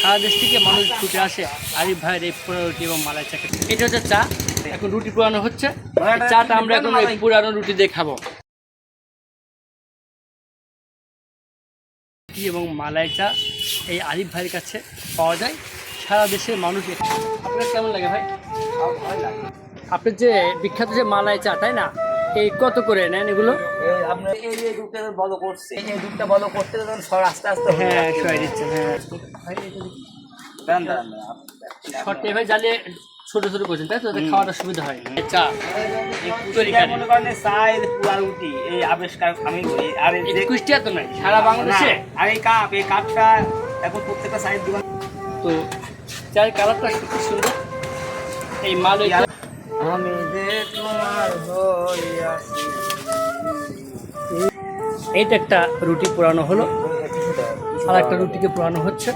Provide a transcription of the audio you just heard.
সারা দেশ থেকে মানুষ ছুটে আসে। আরিফ ভাইয়ের এই পোড়া রুটি এবং মালাই চা খেতে। এটা হচ্ছে চা। এখন রুটি পুরানো হচ্ছে। চাটা আমরা এখন ওই পুরানো রুটি দিয়ে খাব। এবং মালাই চা এই আরিফ ভাইয়ের কাছে পাওয়া যায়। সারা দেশের মানুষ আপনার কেমন লাগে ভাই? আপনার যে বিখ্যাত যে মালাই চা তাই না? এই কত করে নেন এগুলো? এই এই দুধটা যখন করছে এই দুধটা করতে সর আস্তে আস্তে হ্যাঁ। হ্যাঁ। দাঁড়ান, দাঁড়ান। এভাবে জ্বালিয়ে ছোট ছোট করছেন তাই তো? খাওয়াটা সুবিধা হয়। চা এই মনে করেন চা আবিষ্কার আমি আর এই এই কুষ্টিয়া তো নাই সারা বাংলাদেশে? আর এই কাপ এই কাপটা এখন প্রত্যেকটা সাইড দোকান তো চায়ের কালারটা সত্যি সুন্দর। এই মাল ওই আমি যে তোমার এইটা একটা রুটি পুরানো হলো। আর একটা রুটিকে পুরানো হচ্ছে।